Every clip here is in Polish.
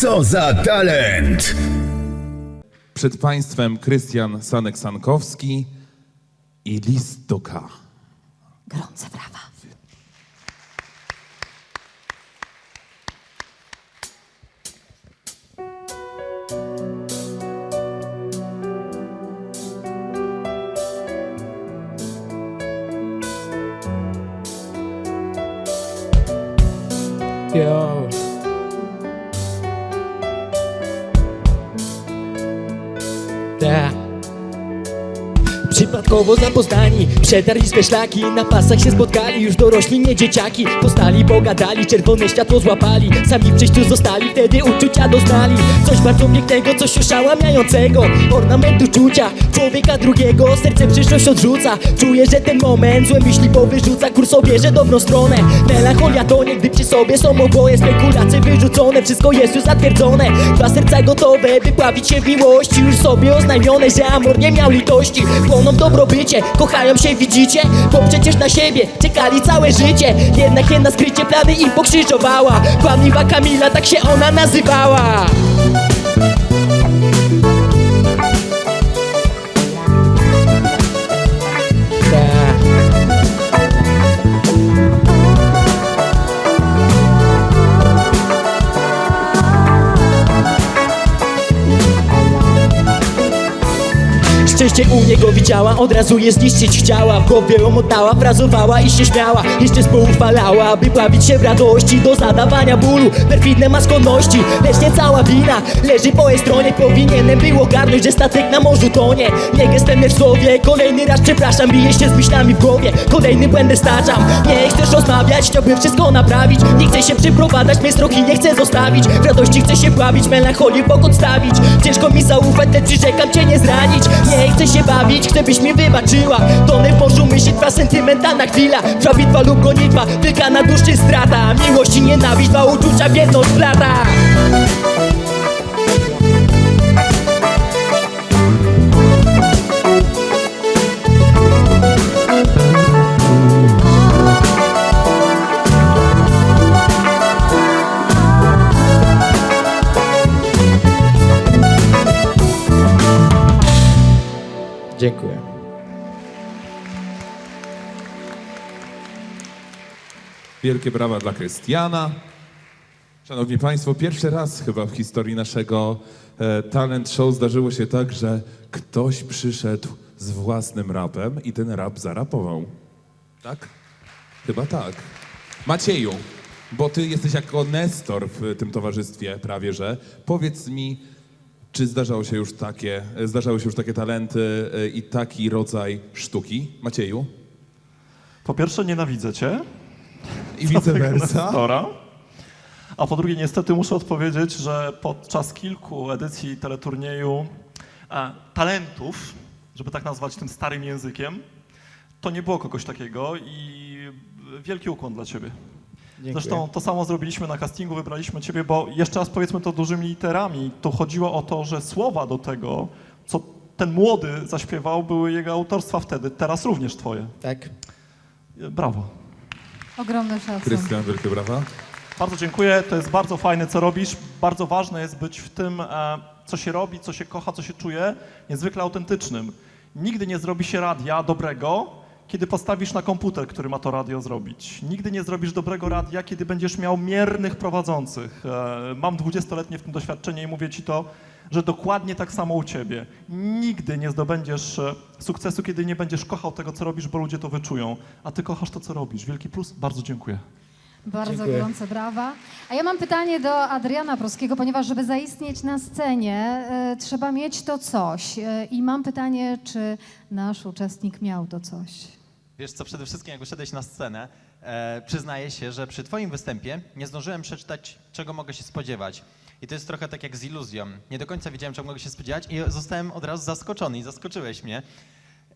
Co za talent! Przed Państwem Krystian Sanek-Sankowski i list do K. Gorące brawa. Yo. Przypadkowo zapoznani, przetarliśmy szlaki Na pasach się spotkali, już dorośli nie dzieciaki. Postali, pogadali, czerwone światło złapali. Sami w przejściu zostali, wtedy uczucia doznali. Coś bardzo pięknego, coś oszałamiającego Ornamentu czucia, człowieka drugiego. Serce przyszłość odrzuca, czuję, że ten moment Złe myśli powyrzuca, kurs bierze dobrą stronę. Melancholia tonie, gdy przy sobie są oboje. Spekulacje wyrzucone, wszystko jest już zatwierdzone. Dwa serca gotowe, by pławić się w miłości. Już sobie oznajmione, że amor nie miał litości. Płoną dobrobycie, kochają się, widzicie? Bo przecież na siebie czekali całe życie. Jednak jedna skrycie plany im pokrzyżowała. Kłamliwa Kamila, tak się ona nazywała Szczęście u niego widziała, od razu je zniszczyć chciała W głowie ją oddała, frazowała i się śmiała. Jeszcze współchwalała, by bawić się w radości Do zadawania bólu, perfidne ma skłonności Lecz nie cała wina, leży po jej stronie Powinienem było garnąć, że statek na morzu tonie. Nie gestem w słowie, kolejny raz przepraszam Biję się z myślami w głowie, kolejny błędy staczam Nie chcesz rozmawiać, chciałbym wszystko naprawić. Nie chcę się przyprowadzać, mnie stroki nie chcę zostawić. W radości chcę się bawić, melancholii bok odstawić. Ciężko przyrzekam cię nie zranić. Nie chcę się bawić, chcę byś mi wybaczyła. W morzu myśli, twa sentymentalna chwila. Trwa bitwa lub gonitwa, tylko na duszy strata Miłość i nienawiść, dwa uczucia w jedną splata Dziękuję. Wielkie brawa dla Krystiana. Szanowni Państwo, pierwszy raz chyba w historii naszego e, talent show zdarzyło się tak, że ktoś przyszedł z własnym rapem i ten rap zarapował. Tak? Chyba tak. Macieju, bo ty jesteś jako Nestor w tym towarzystwie prawie, że powiedz mi, czy zdarzało się już takie, zdarzały się już takie talenty e, i taki rodzaj sztuki? Macieju? Po pierwsze nienawidzę cię, I vice versa? A po drugie niestety muszę odpowiedzieć, że podczas kilku edycji teleturnieju e, talentów, żeby tak nazwać tym starym językiem, to nie było kogoś takiego i wielki ukłon dla ciebie. Dziękuję. Zresztą to samo zrobiliśmy na castingu, wybraliśmy ciebie, bo jeszcze raz powiedzmy to dużymi literami. To chodziło o to, że słowa do tego, co ten młody zaśpiewał, były jego autorstwa wtedy, teraz również twoje. Tak. Brawo. Ogromny szacun. Krystian, wielkie brawa. Bardzo dziękuję, to jest bardzo fajne, co robisz. Bardzo ważne jest być w tym, e, co się robi, co się kocha, co się czuje, niezwykle autentycznym. Nigdy nie zrobi się radia dobrego, kiedy postawisz na komputer, który ma to radio zrobić. Nigdy nie zrobisz dobrego radia, kiedy będziesz miał miernych prowadzących. E, mam 20-letnie w tym doświadczenie i mówię ci to, że dokładnie tak samo u ciebie. Nigdy nie zdobędziesz e, sukcesu, kiedy nie będziesz kochał tego, co robisz, bo ludzie to wyczują. A ty kochasz to, co robisz. Wielki plus. Bardzo dziękuję. Bardzo Dziękuję. gorące brawa. A ja mam pytanie do Adriana Pruskiego, ponieważ żeby zaistnieć na scenie, e, trzeba mieć to coś. E, I mam pytanie, czy nasz uczestnik miał to coś? Wiesz co, przede wszystkim jak wyszedłeś na scenę, e, przyznaję się, że przy twoim występie nie zdążyłem przeczytać, czego mogę się spodziewać. I to jest trochę tak jak z iluzją. Nie do końca wiedziałem, czego mogę się spodziewać i zostałem od razu zaskoczony i zaskoczyłeś mnie.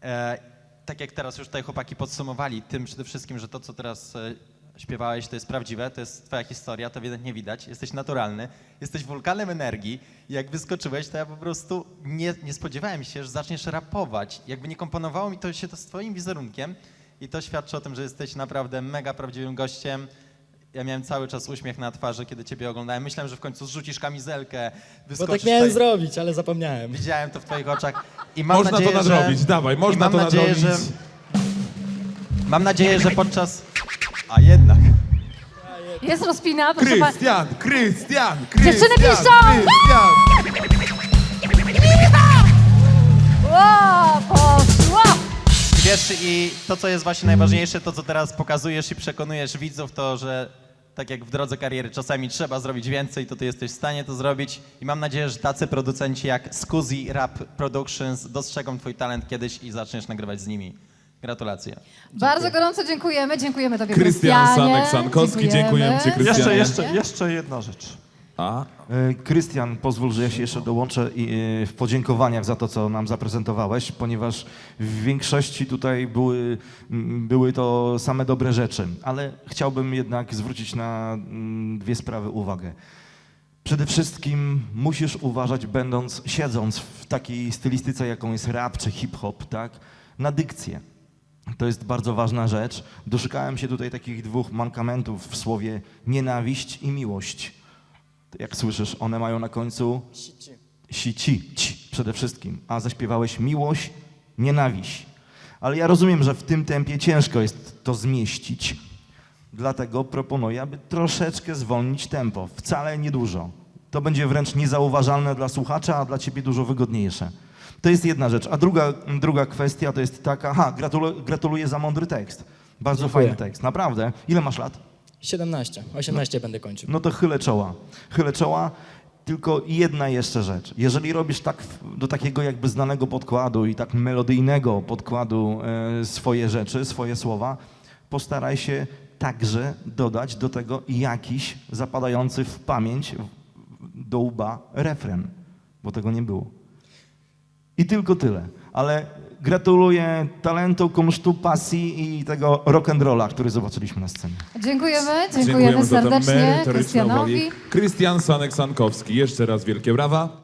E, tak jak teraz już tutaj chłopaki podsumowali, tym przede wszystkim, że to, co teraz e, śpiewałeś, to jest prawdziwe, to jest twoja historia, to ewidentnie widać, jesteś naturalny, jesteś wulkanem energii i jak wyskoczyłeś, to ja po prostu nie, nie spodziewałem się, że zaczniesz rapować. Jakby nie komponowało mi to się to z twoim wizerunkiem i to świadczy o tym, że jesteś naprawdę mega prawdziwym gościem ja miałem cały czas uśmiech na twarzy, kiedy ciebie oglądałem. Myślałem, że w końcu zrzucisz kamizelkę, Bo wyskoczysz tak miałem tutaj. zrobić, ale zapomniałem. Widziałem to w twoich oczach. I mam Można nadzieję, to nadrobić, że... dawaj, i można mam to nadzieję, nadrobić. Że... Mam nadzieję, że podczas... A jednak. Jest rozpina, proszę pa- Krystian, Krystian, Dziewczyny Krystian, piszą! Krystian. Wiesz, i to, co jest właśnie najważniejsze, to, co teraz pokazujesz i przekonujesz widzów, to, że tak jak w drodze kariery czasami trzeba zrobić więcej, to ty jesteś w stanie to zrobić i mam nadzieję, że tacy producenci jak Scusi Rap Productions dostrzegą twój talent kiedyś i zaczniesz nagrywać z nimi. Gratulacje. Bardzo gorąco dziękujemy, dziękujemy Tobie, Krystian Krystianie. Sanek Sankowski, dziękujemy Ci, Krystianie. Jeszcze, jeszcze, jeszcze jedna rzecz. A, E, Krystian, pozwól, że ja się jeszcze dołączę e, w podziękowaniach za to, co nam zaprezentowałeś, ponieważ w większości tutaj były, były to same dobre rzeczy, ale chciałbym jednak zwrócić na mm, dwie sprawy uwagę. Przede wszystkim musisz uważać, będąc, siedząc w takiej stylistyce, jaką jest rap czy hip-hop, tak, na dykcję. To jest bardzo ważna rzecz. Doszukałem się tutaj takich dwóch mankamentów w słowie nienawiść i miłość. Jak słyszysz, one mają na końcu si, ci, ci przede wszystkim, a zaśpiewałeś miłość, nienawiść. Ale ja rozumiem, że w tym tempie ciężko jest to zmieścić. Dlatego proponuję, aby troszeczkę zwolnić tempo, wcale niedużo. To będzie wręcz niezauważalne dla słuchacza, a dla ciebie dużo wygodniejsze. To jest jedna rzecz. A druga, druga kwestia to jest taka, aha, gratuluję, gratuluję za mądry tekst. Bardzo Dziękuję. fajny tekst, naprawdę. Ile masz lat? 17, 18 będę kończył. No to chylę czoła. Chylę czoła, tylko jedna jeszcze rzecz. Jeżeli robisz tak do takiego jakby znanego podkładu i tak melodyjnego podkładu e, swoje rzeczy, swoje słowa, postaraj się także dodać do tego jakiś zapadający w pamięć do łba refren, bo tego nie było. I tylko tyle. Ale gratuluję talentu, kunsztu, pasji i tego rock'n'rolla, który zobaczyliśmy na scenie. Dziękujemy, dziękujemy serdecznie Krystianowi. Krystian Sanek Sankowski, jeszcze raz wielkie brawa.